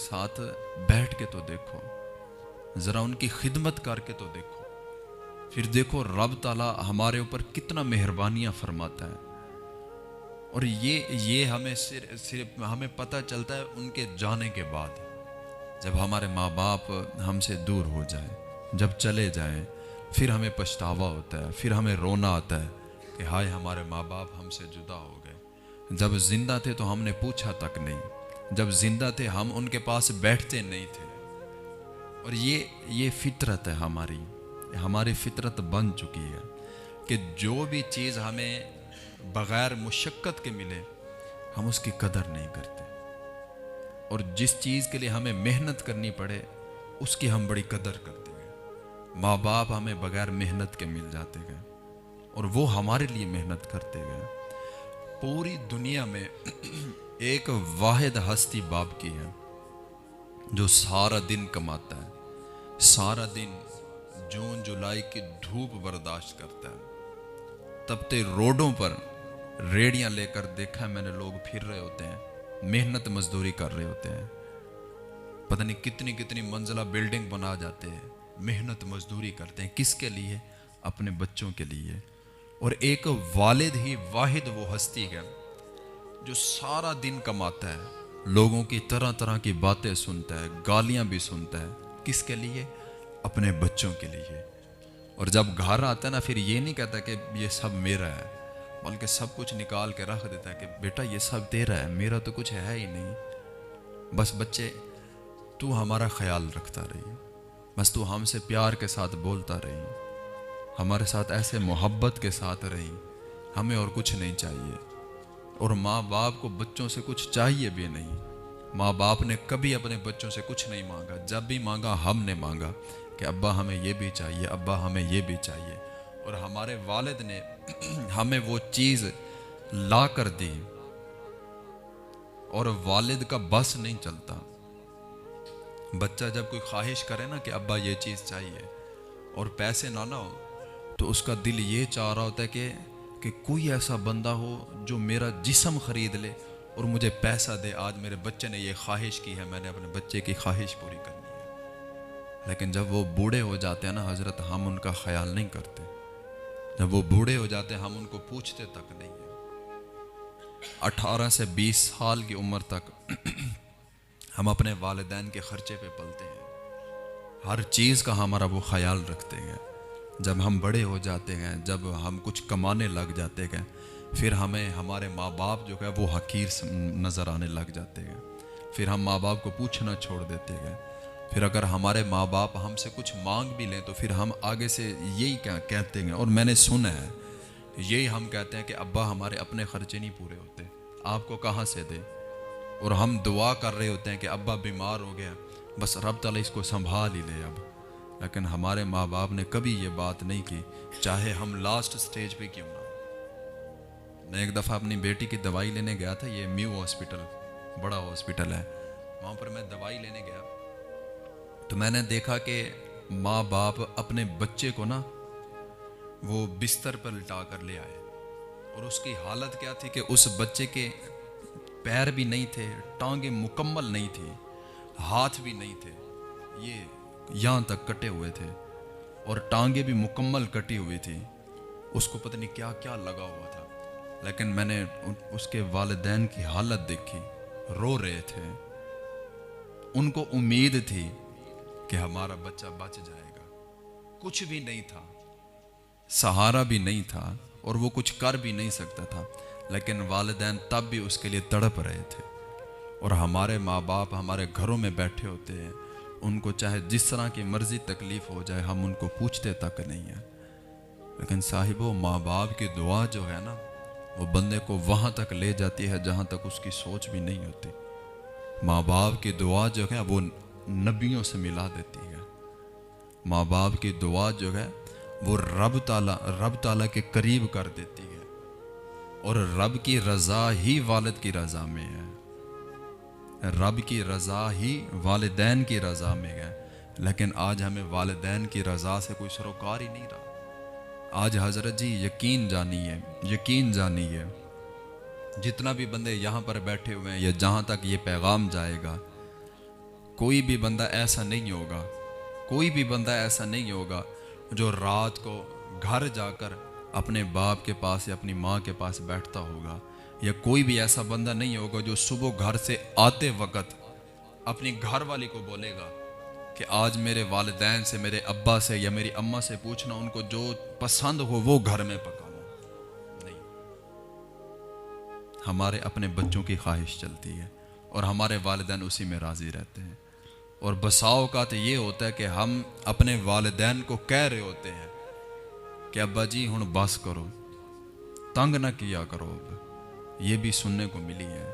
साथ बैठ के तो देखो, ज़रा उनकी खिदमत करके तो देखो। फिर देखो रब ताला हमारे ऊपर कितना मेहरबानियाँ फरमाता है। और ये ये हमें सिर्फ़ सिर्फ़ हमें पता चलता है उनके जाने के बाद, जब हमारे माँ बाप हमसे दूर हो जाए, जब चले जाएँ, फिर हमें पछतावा होता है, फिर हमें रोना आता है कि हाय, हमारे माँ बाप हमसे जुदा हो गए। जब ज़िंदा थे तो हमने पूछा तक नहीं। जब ज़िंदा थे, हम उनके पास बैठते नहीं थे। और ये ये फितरत है हमारी। हमारी फितरत बन चुकी है कि जो भी चीज़ हमें बग़ैर मुशक्क़त के मिले, हम उसकी कदर नहीं करते। और जिस चीज़ के लिए हमें मेहनत करनी पड़े, उसकी हम बड़ी कदर करते गए माँ बाप हमें बगैर मेहनत के मिल जाते गए और वो हमारे लिए मेहनत करते गए पूरी दुनिया में एक वाहिद हस्ती बाप की है, जो सारा दिन कमाता है, सारा दिन जून जुलाई की धूप बर्दाश्त करता है। तब ते रोडों पर रेडियाँ लेकर देखा है मैंने लोग फिर रहे होते हैं, मेहनत मजदूरी कर रहे होते हैं। पता नहीं कितनी कितनी मंजिला बिल्डिंग बना जाते हैं, मेहनत मजदूरी करते हैं, किसके लिए? अपने बच्चों के लिए। और एक वालिद ही वाहिद वो हस्ती है जो सारा दिन कमाता है, लोगों की तरह तरह की बातें सुनता है, गालियाँ भी सुनता है, किसके लिए? अपने बच्चों के लिए। और जब घर आता है ना, फिर ये नहीं कहता कि ये सब मेरा है, बल्कि सब कुछ निकाल के रख देता है कि, बेटा, ये सब तेरा है, मेरा तो कुछ है ही नहीं। बस बच्चे, तू हमारा ख्याल रखता रही, बस तू हमसे प्यार के साथ बोलता रही, हमारे साथ ऐसे मोहब्बत के साथ रही, हमें और कुछ नहीं चाहिए। और माँ बाप को बच्चों से कुछ चाहिए भी नहीं। माँ बाप ने कभी अपने बच्चों से कुछ नहीं मांगा। जब भी मांगा, हमने मांगा कि, अब्बा, हमें ये भी चाहिए, अब्बा, हमें ये भी चाहिए। और हमारे वालिद ने हमें वो चीज़ ला कर दी। और वालिद का बस नहीं चलता। बच्चा जब कोई ख्वाहिश करे ना कि, अब्बा, ये चीज़ चाहिए और पैसे ना ना हो तो उसका दिल ये चाह रहा होता है कि कि कोई ऐसा बंदा हो जो मेरा जिसम खरीद ले और मुझे पैसा दे। आज मेरे बच्चे ने ये ख्वाहिश की है, मैंने अपने बच्चे की ख्वाहिश पूरी करनी है। लेकिन जब वो बूढ़े हो जाते हैं ना हज़रत, हम उनका ख्याल नहीं करते। जब वो बूढ़े हो जाते हैं, हम उनको पूछते तक नहीं है। अठारह से बीस साल की उम्र तक हम अपने वालदेन के ख़र्चे पे पलते हैं। हर चीज़ का हमारा वो ख्याल रखते हैं। जब हम बड़े हो जाते हैं, जब हम कुछ कमाने लग जाते हैं, फिर हमें हमारे माँ बाप जो है वो हकीर नज़र आने लग जाते हैं। फिर हम माँ बाप को पूछना छोड़ देते हैं। फिर अगर हमारे माँ बाप हमसे कुछ मांग भी लें तो फिर हम आगे से यही क्या कहते हैं। और मैंने सुना है, यही हम कहते हैं कि अब्बा, हमारे अपने खर्चे नहीं पूरे होते। आपको कहाँ से दे? और हम दुआ कर रहे होते हैं कि अब्बा, बीमार हो गया, बस रब तला इसको संभाल ही ले अब। लेकिन हमारे माँ बाप ने कभी ये बात नहीं की, चाहे हम लास्ट स्टेज पे क्यों ना मैं एक दफ़ा अपनी बेटी की दवाई लेने गया था, ये म्यू हॉस्पिटल बड़ा हॉस्पिटल है। वहाँ पर मैं दवाई लेने गया। तो मैंने देखा कि माँ बाप अपने बच्चे को ना, वो बिस्तर पर लिटा कर ले आए। और उसकी हालत क्या थी कि उस बच्चे के पैर भी नहीं थे, टांगे मुकम्मल नहीं थी, हाथ भी नहीं थे। ये यहाँ तक कटे हुए थे और टांगे भी मुकम्मल कटी हुई थी। उसको पता नहीं क्या क्या लगा हुआ था। लेकिन मैंने उसके वालदेन की हालत देखी। रो रहे थे। उनको उम्मीद थी कि हमारा बच्चा बच जाएगा। कुछ भी नहीं था। सहारा भी नहीं था और वो कुछ कर भी नहीं सकता था। लेकिन वालदेन तब भी उसके लिए तड़प रहे थे। और हमारे माँ बाप हमारे घरों में बैठे होते हैं। उनको चाहे जिस तरह की मर्ज़ी तकलीफ़ हो जाए, हम उनको पूछते तक नहीं है। लेकिन साहिबो माँ बाप की दुआ जो है ना, वो बंदे को वहाँ तक ले जाती है जहाँ तक उसकी सोच भी नहीं होती। माँ बाप की दुआ जो है, वो नबियों से मिला देती है। माँ बाप की दुआ जो है, वो रब ताला रब ताला के करीब कर देती है। और रब की रज़ा ही वालद की रज़ा में है। रब की रज़ा ही वालदेन की रज़ा में है। लेकिन आज हमें वालदेन की रज़ा से कोई सरोकार ही नहीं रहा। आज हज़रत जी, यकीन जानिए यकीन जानिए, जितना भी बंदे यहाँ पर बैठे हुए हैं या जहाँ तक ये पैगाम जाएगा, कोई भी बंदा ऐसा नहीं होगा, कोई भी बंदा ऐसा नहीं होगा जो रात को घर जाकर अपने बाप के पास या अपनी माँ के पास बैठता होगा। या कोई भी ऐसा बंदा नहीं होगा जो सुबह घर से आते वक्त अपनी घर वाली को बोलेगा कि आज मेरे वालदेन से, मेरे अब्बा से या मेरी अम्मा से पूछना, उनको जो पसंद हो वो घर में पका लो नहीं। हमारे अपने बच्चों की ख्वाहिश चलती है और हमारे वालदेन उसी में राज़ी रहते हैं। और बसाओ का तो ये होता है कि हम अपने वालदेन को कह रहे होते हैं कि, अब्बा जी हूँ बस करो, तंग ना किया करो अब। ये भी सुनने को मिली है।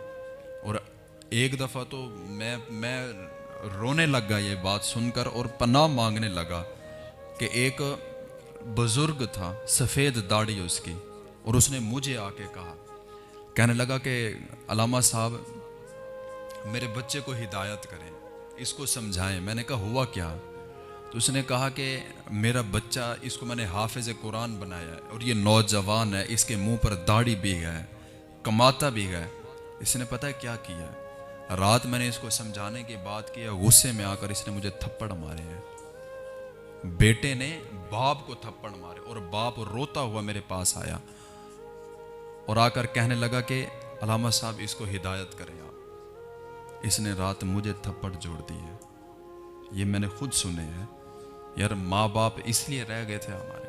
और एक दफ़ा तो मैं मैं रोने लग ये बात सुनकर और पनाह मांगने लगा कि एक बुज़ुर्ग था, सफ़ेद दाढ़ी उसकी, और उसने मुझे आके कहा। कहने लगा कि, अलामा साहब, मेरे बच्चे को हिदायत करें, इसको समझाएँ। मैंने कहा, हुआ क्या? तो उसने कहा कि, मेरा बच्चा, इसको मैंने हाफिज कुरान बनाया और ये नौजवान है, इसके मुँह पर दाढ़ी भी है। कमाता भी है। इसने पता है क्या किया? रात मैंने इसको समझाने की बात किया गुस्से में आकर इसने मुझे थप्पड़ मारे हैं। बेटे ने बाप को थप्पड़ मारे और बाप रोता हुआ मेरे पास आया और आकर कहने लगा कि, अलामा साहब, इसको हिदायत करें आप। इसने रात मुझे थप्पड़ जोड़ दी है। ये मैंने खुद सुने हैं। यार, माँ बाप इसलिए रह गए थे हमारे।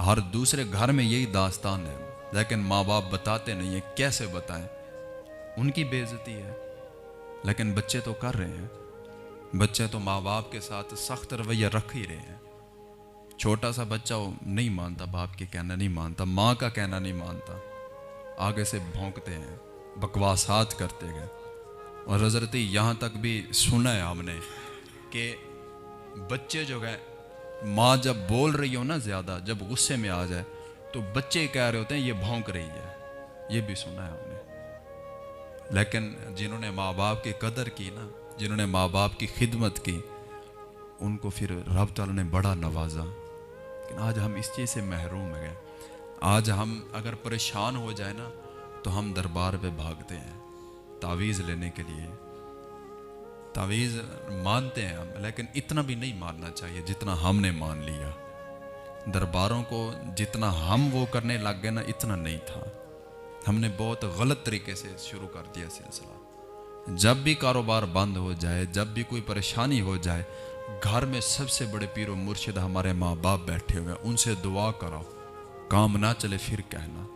हर दूसरे घर में यही दास्तान है। लेकिन माँ बाप बताते नहीं है, कैसे बताएँ? उनकी बेइज्जती है। लेकिन बच्चे तो कर रहे हैं। बच्चे तो माँ बाप के साथ सख्त रवैया रख ही रहे हैं। छोटा सा बच्चा वो नहीं मानता, बाप के कहना नहीं मानता, माँ का कहना नहीं मानता। आगे से भोंकते हैं बकवासात करते गए और हजरती, यहाँ तक भी सुना है हमने कि बच्चे जो गए माँ जब बोल रही हो ना ज़्यादा, जब गुस्से में आ जाए तो बच्चे कह रहे होते हैं, ये भौंक रही है। ये भी सुना है हमने। लेकिन जिन्होंने माँ बाप की कदर की ना, जिन्होंने माँ बाप की खिदमत की, उनको फिर रब ताला ने बड़ा नवाजा। लेकिन आज हम इस चीज़ से महरूम हैं। आज हम अगर परेशान हो जाए ना तो हम दरबार पे भागते हैं, तावीज़ लेने के लिए। तावीज़ मानते हैं हम, लेकिन इतना भी नहीं मानना चाहिए जितना हमने मान लिया। दरबारों को जितना हम वो करने लग गए ना, इतना नहीं था। हमने बहुत गलत तरीके से शुरू कर दिया सिलसिला। जब भी कारोबार बंद हो जाए, जब भी कोई परेशानी हो जाए, घर में सबसे बड़े पीरो मुर्शिद हमारे माँ बाप बैठे हुए हैं। उनसे दुआ कराओ काम ना चले, फिर कहना।